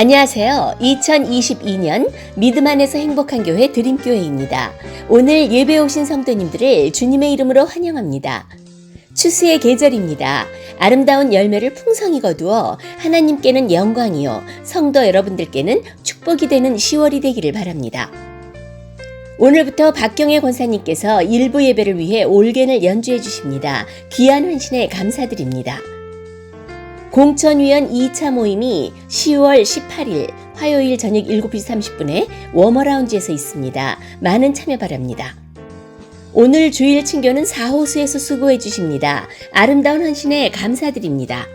안녕하세요. 2022년 믿음 안에서 행복한 교회 드림교회입니다. 오늘 예배 오신 성도님들을 주님의 이름으로 환영합니다. 추수의 계절입니다. 아름다운 열매를 풍성히 거두어 하나님께는 영광이요. 성도 여러분들께는 축복이 되는 10월이 되기를 바랍니다. 오늘부터 박경혜 권사님께서 일부 예배를 위해 올겐을 연주해 주십니다. 귀한 헌신에 감사드립니다. 공천위원 2차 모임이 10월 18일 화요일 저녁 7시 30분에 워머라운지에서 있습니다. 많은 참여 바랍니다. 오늘 주일 친교는 4호수에서 수고해 주십니다. 아름다운 헌신에 감사드립니다.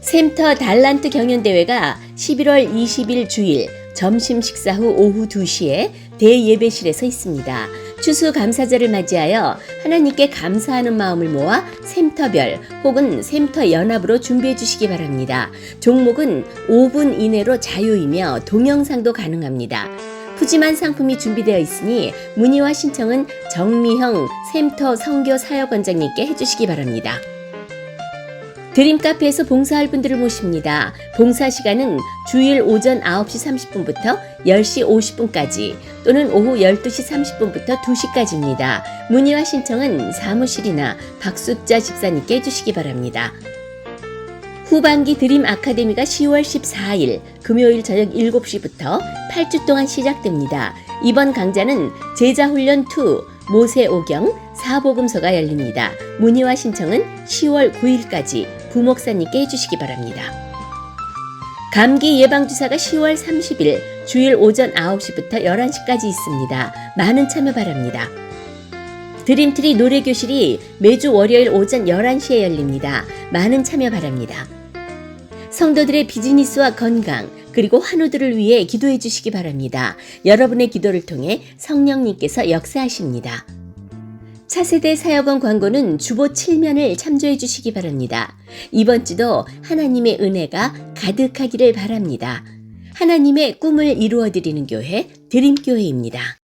샘터 달란트 경연대회가 11월 20일 주일 점심 식사 후 오후 2시에 대예배실에서 있습니다. 추수 감사절을 맞이하여 하나님께 감사하는 마음을 모아 샘터별 혹은 샘터 연합으로 준비해 주시기 바랍니다. 종목은 5분 이내로 자유이며 동영상도 가능합니다. 푸짐한 상품이 준비되어 있으니 문의와 신청은 정미형 샘터 성교 사역원장님께 해주시기 바랍니다. 드림 카페에서 봉사할 분들을 모십니다. 봉사 시간은 주일 오전 9시 30분부터 10시 50분까지 또는 오후 12시 30분부터 2시까지입니다. 문의와 신청은 사무실이나 박숙자 집사님께 해주시기 바랍니다. 후반기 드림 아카데미가 10월 14일 금요일 저녁 7시부터 8주 동안 시작됩니다. 이번 강좌는 제자훈련 2 모세오경 사복음서가 열립니다. 문의와 신청은 10월 9일까지 부목사님께 해주시기 바랍니다. 감기 예방주사가 10월 30일 주일 오전 9시부터 11시까지 있습니다. 많은 참여 바랍니다. 드림트리 노래교실이 매주 월요일 오전 11시에 열립니다. 많은 참여 바랍니다. 성도들의 비즈니스와 건강, 그리고 환우들을 위해 기도해 주시기 바랍니다. 여러분의 기도를 통해 성령님께서 역사하십니다. 차세대 사역원 광고는 주보 7면을 참조해 주시기 바랍니다. 이번 주도 하나님의 은혜가 가득하기를 바랍니다. 하나님의 꿈을 이루어 드리는 교회 드림교회입니다.